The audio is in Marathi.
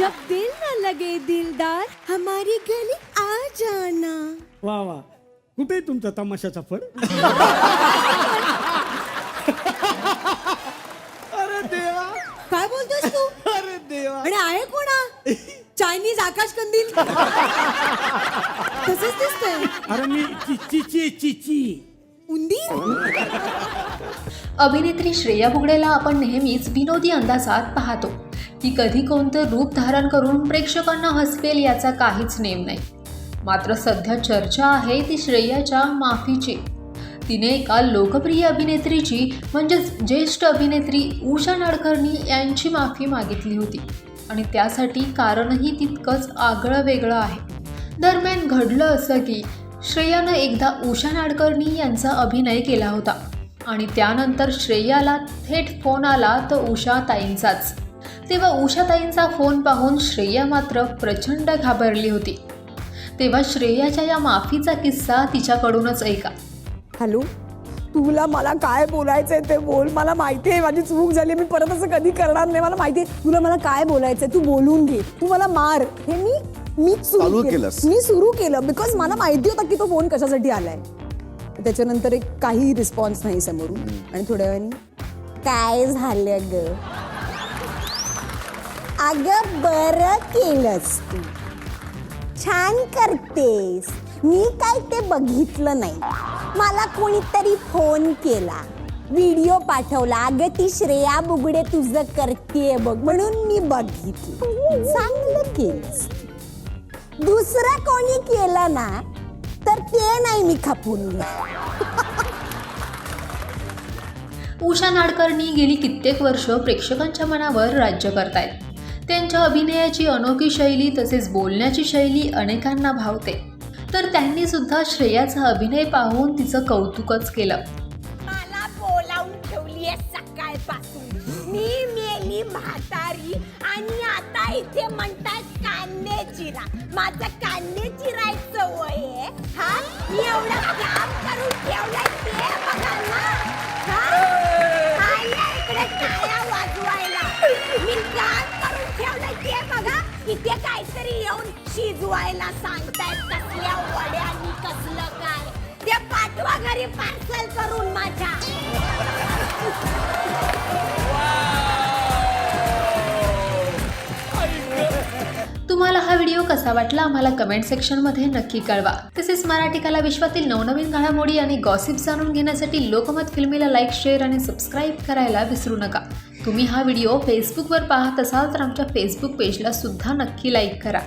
जब दिल न लगे दिलदार हमारी गली आ जाना। वा वा. कुठे आहे तुमचा तमाशाचा फड? अरे देवा. काय बोलतोस तू? अरे देवा. आणि आहे कोणा? चायनीज आकाश कंदील. तसंच दिसतंय. अरे मी चिची ची चिची उंदीर अभिनेत्री श्रेया बुगडेला आपण नेहमीच विनोदी अंदाजात पाहतो. की कधी कोणतं रूप धारण करून प्रेक्षकांना हसवेल याचा काहीच नेम नाही. मात्र सध्या चर्चा आहे ती श्रेयाच्या माफीची. तिने एका लोकप्रिय अभिनेत्रीची म्हणजेच ज्येष्ठ अभिनेत्री उषा नाडकर्णी यांची माफी मागितली होती. आणि त्यासाठी कारणही तितकंच आगळं वेगळं आहे. दरम्यान घडलं असं की श्रेयानं एकदा उषा नाडकर्णी यांचा अभिनय केला होता. आणि त्यानंतर श्रेयाला थेट फोन आला तर उषा ताईंचाच. तेव्हा उषा ताईंचा फोन पाहून श्रेया मात्र प्रचंड घाबरली होती. तेव्हा श्रेयाच्या या माफीचा किस्सा तिच्याकडूनच ऐका. हॅलो? तुला मला काय बोलायचंय ते बोल. मला माहिती आहे माझी चूक झाली मी परत असं कधी करणार नाही. मला माहिती आहे तुला मला काय बोलायचंय? तू बोलून घे. तू मला मार. हे मी मी चालू केलंस. मी सुरू केलं. बिकॉज मला माहिती होता की तो फोन कशासाठी आलाय. त्याच्यानंतर एक काही रिस्पॉन्स नाही समोरून. आणि थोड्या वेळाने काय झालं ग? अगं बरं केलंस तू. छान करतेस. मी काय ते बघितलं नाही. मला कोणीतरी फोन केला. व्हिडिओ पाठवला. अगं ती श्रेया बुगडे तुझं करतेय बघ म्हणून मी बघितलं. चांगलं केलंस. दुसरं कोणी केलं ना तर ते नाही मी खपून उषा नाडकर्णी गेली कित्येक वर्ष प्रेक्षकांच्या मनावर राज्य करतायत. त्यांच्या अभिनयाची अनोखी शैली तसेच बोलण्याची शैली अनेकांना भावते. तर त्यांनी सुद्धा श्रेयाचा अभिनय पाहून तिचं कौतुकच केलं. मला बोलावून ठेवलीये सकाळपासून. मी मेली म्हातारी आणि आता इथे म्हणतात कांदे चिरा. माझं कांदे चिरायचं वय आहे. हा? मी इथे काहीतरी येऊन शिजवायला सांगतायत कसल्या वड्यांनी कसलं काय. ते पाठवा घरी पार्सल करून माझ्या. तुम्हाला हा व्हिडिओ कसा वाटला आम्हाला कमेंट सेक्शनमध्ये नक्की कळवा. तसेच मराठी कला विश्वातील नवनवीन घडामोडी आणि गॉसिप जाणून घेण्यासाठी लोकमत फिल्मीला लाईक शेअर आणि सबस्क्राईब करायला विसरू नका. तुम्ही हा व्हिडिओ फेसबुकवर पाहत असाल तर आमच्या फेसबुक पेजला सुद्धा नक्की लाईक करा.